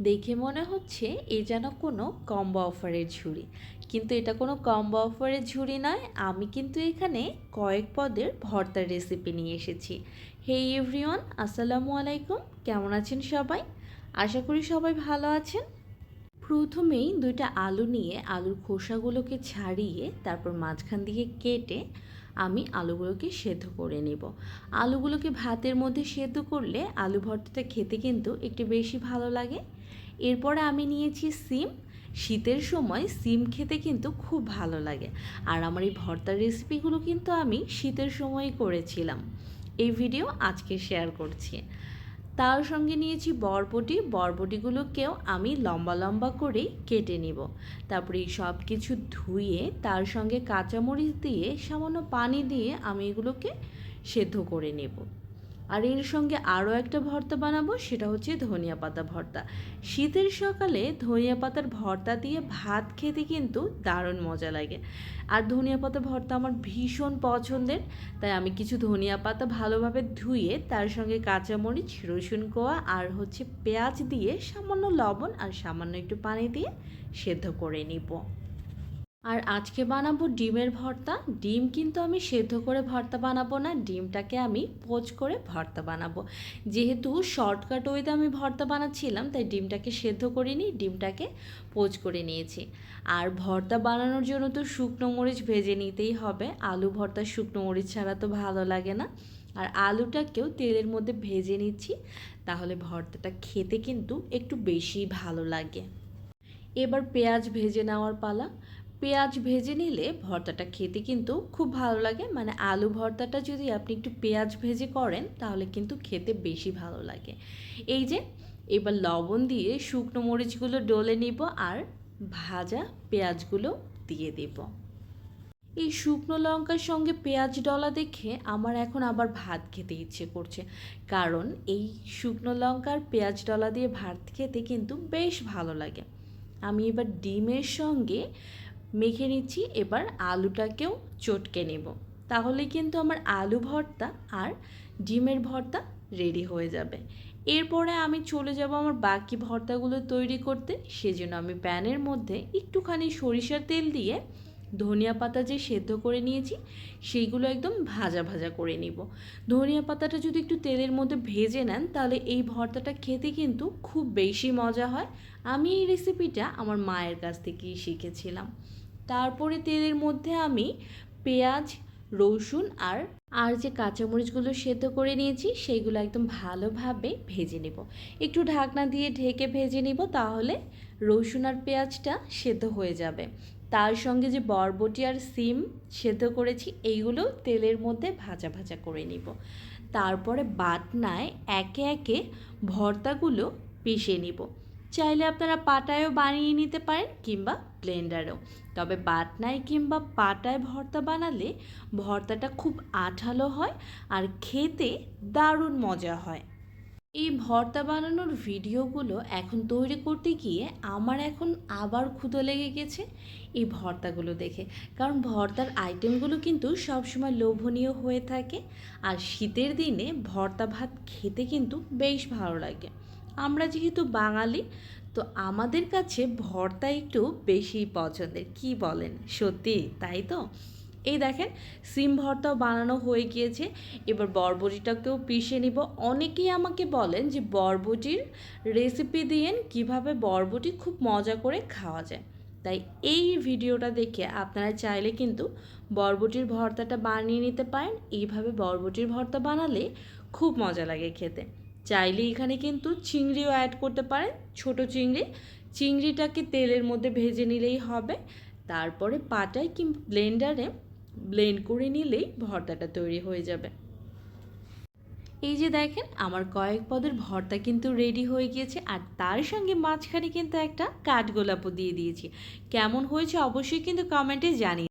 দেখে মনে হচ্ছে এ যেন কোনো কম্বো অফারের ঝুড়ি। কিন্তু এটা কোনো কম্বো অফারের ঝুড়ি নয়, আমি কিন্তু এখানে কয়েক পদের ভর্তার রেসিপি নিয়ে এসেছি। হে এভরিওয়ান আসসালামু আলাইকুম। কেমন আছেন সবাই? আশা করি সবাই ভালো আছেন। প্রথমেই দুইটা আলু নিয়ে আলুর খোসাগুলোকে ছাড়িয়ে তারপর মাঝখান দিয়ে কেটে আমি আলুগুলোকে সেদ্ধ করে নেব। আলুগুলোকে ভাতের মধ্যে সেদ্ধ করলে আলু ভর্তাটা খেতে কিন্তু একটু বেশি ভালো লাগে। এরপরে আমি নিয়েছি সিম। শীতের সময় সিম খেতে কিন্তু খুব ভালো লাগে। আর আমার এই ভর্তার রেসিপিগুলো কিন্তু আমি শীতের সময়ই করেছিলাম। এই ভিডিও আজকে শেয়ার করছি। তার সঙ্গে নিয়েছি বরবটি। বরবটিগুলোকেও আমি লম্বা লম্বা করেই কেটে নিব। তারপরে এই সব কিছু ধুয়ে, তার সঙ্গে কাঁচামরিচ দিয়ে, সামান্য পানি দিয়ে আমি এগুলোকে সেদ্ধ করে নেব। আর এর সঙ্গে আরও একটা ভর্তা বানাবো, সেটা হচ্ছে ধনিয়া পাতা ভর্তা। শীতের সকালে ধনিয়া পাতার ভর্তা দিয়ে ভাত খেতে কিন্তু দারুণ মজা লাগে। আর ধনিয়া পাতা ভর্তা আমার ভীষণ পছন্দের, তাই আমি কিছু ধনিয়া পাতা ভালোভাবে ধুয়ে তার সঙ্গে কাঁচামরিচ, রসুন কোয়া আর হচ্ছে পেঁয়াজ দিয়ে সামান্য লবণ আর সামান্য একটু পানি দিয়ে সেদ্ধ করে নিব। আর আজকে বানাবো ডিমের ভর্তা। ডিম কিন্তু আমি সেদ্ধ করে ভর্তা বানাবো না, ডিমটাকে আমি পোচ করে ভর্তা বানাবো। যেহেতু শর্টকাট ওয়েতে আমি ভর্তা বানাচ্ছিলাম, তাই ডিমটাকে সেদ্ধ করিনি, ডিমটাকে পোচ করে নিয়েছি। আর ভর্তা বানানোর জন্য তো শুকনো মরিচ ভেজে নিতেই হবে। আলু ভর্তা শুকনো মরিচ ছাড়া তো ভালো লাগে না। আর আলুটাকেও তেলের মধ্যে ভেজে নিচ্ছি, তাহলে ভর্তাটা খেতে কিন্তু একটু বেশি ভালো লাগে। এবার পেঁয়াজ ভেজে নেওয়ার পালা। পেঁয়াজ ভেজে নিলে ভর্তাটা খেতে কিন্তু খুব ভালো লাগে। মানে আলু ভর্তাটা যদি আপনি একটু পেঁয়াজ ভেজে করেন, তাহলে কিন্তু খেতে বেশি ভালো লাগে। এই যে, এবার লবণ দিয়ে শুকনো মরিচগুলো ডলে নিব আর ভাজা পেঁয়াজগুলো দিয়ে দেব। এই শুকনো লঙ্কার সঙ্গে পেঁয়াজ ডলা দেখে আমার এখন আবার ভাত খেতে ইচ্ছে করছে। কারণ এই শুকনো লঙ্কার পেঁয়াজ ডলা দিয়ে ভাত খেতে কিন্তু বেশ ভালো লাগে। আমি এবার ডিমের সঙ্গে মেখে নিচ্ছি, এবার আলুটাকেও চটকে নেব। তাহলে কিন্তু আমার আলু ভর্তা আর ডিমের ভর্তা রেডি হয়ে যাবে। এরপরে আমি চলে যাব আমার বাকি ভর্তাগুলো তৈরি করতে। সেজন্য আমি প্যানের মধ্যে একটুখানি সরিষার তেল দিয়ে ধনিয়া পাতা যে সেদ্ধ করে নিয়েছি, সেইগুলো একদম ভাজা ভাজা করে নিব। ধনিয়া পাতাটা যদি একটু তেলের মধ্যে ভেজে নেন, তাহলে এই ভর্তাটা খেতে কিন্তু খুব বেশি মজা হয়। আমি এই রেসিপিটা আমার মায়ের কাছ থেকেই শিখেছিলাম। তারপরে তেলের মধ্যে আমি পেঁয়াজ, রসুন আর আর যে কাঁচামরিচগুলো সেদ্ধ করে নিয়েছি সেইগুলো একদম ভালোভাবে ভেজে নেব। একটু ঢাকনা দিয়ে ঢেকে ভেজে নিব তাহলে রসুন আর পেঁয়াজটা সেদ্ধ হয়ে যাবে। তার সঙ্গে যে বরবটি আর সিম সেদ্ধ করেছি, এইগুলো তেলের মধ্যে ভাজা ভাজা করে নিব। তারপরে বাটনায় একে একে ভর্তাগুলো পিষে নিব। চাইলে আপনারা পাটায়ও বানিয়ে নিতে পারেন কিংবা ব্লেন্ডারেও। তবে বাটনায় কিংবা পাটায় ভর্তা বানালে ভর্তাটা খুব আঠালো হয় আর খেতে দারুণ মজা হয়। এই ভর্তা বানানোর ভিডিওগুলো এখন তৈরি করতে গিয়ে আমার এখন আবার ক্ষুদো লেগে গেছে এই ভর্তাগুলো দেখে। কারণ ভর্তার আইটেমগুলো কিন্তু সবসময় লোভনীয় হয়ে থাকে আর শীতের দিনে ভর্তা ভাত খেতে কিন্তু বেশ ভালো লাগে। আমরা যেহেতু বাঙালি, তো আমাদের কাছে ভর্তা একটু বেশি পছন্দের। কি বলেন? সত্যি, তাই তো? এই দেখেন, সিম ভর্তাও বানানো হয়ে গিয়েছে। এবার বরবটিটাকেও পিষে নিব। অনেকেই আমাকে বলেন যে বরবটির রেসিপি দিয়েন, কীভাবে বরবটি খুব মজা করে খাওয়া যায়। তাই এই ভিডিওটা দেখে আপনারা চাইলে কিন্তু বরবটির ভর্তাটা বানিয়ে নিতে পারেন। এইভাবে বরবটির ভর্তা বানালে খুব মজা লাগে খেতে। চাইলে এখানে কিন্তু চিংড়িও অ্যাড করতে পারেন, ছোট চিংড়ি। চিংড়িটাকে তেলের মধ্যে ভেজে নিলেই হবে। তারপরে পাটায় কিংবা ব্লেন্ডারে ব্লেন্ড করে নিলেই ভর্তাটা তৈরি হয়ে যাবে। এই যে দেখেন, আমার কয়েক পদের ভর্তা কিন্তু রেডি হয়ে গিয়েছে। আর তার সঙ্গে মাঝখানে কিন্তু একটা কাঠগোলাপও দিয়ে দিয়েছি। কেমন হয়েছে অবশ্যই কিন্তু কমেন্টে জানিয়ে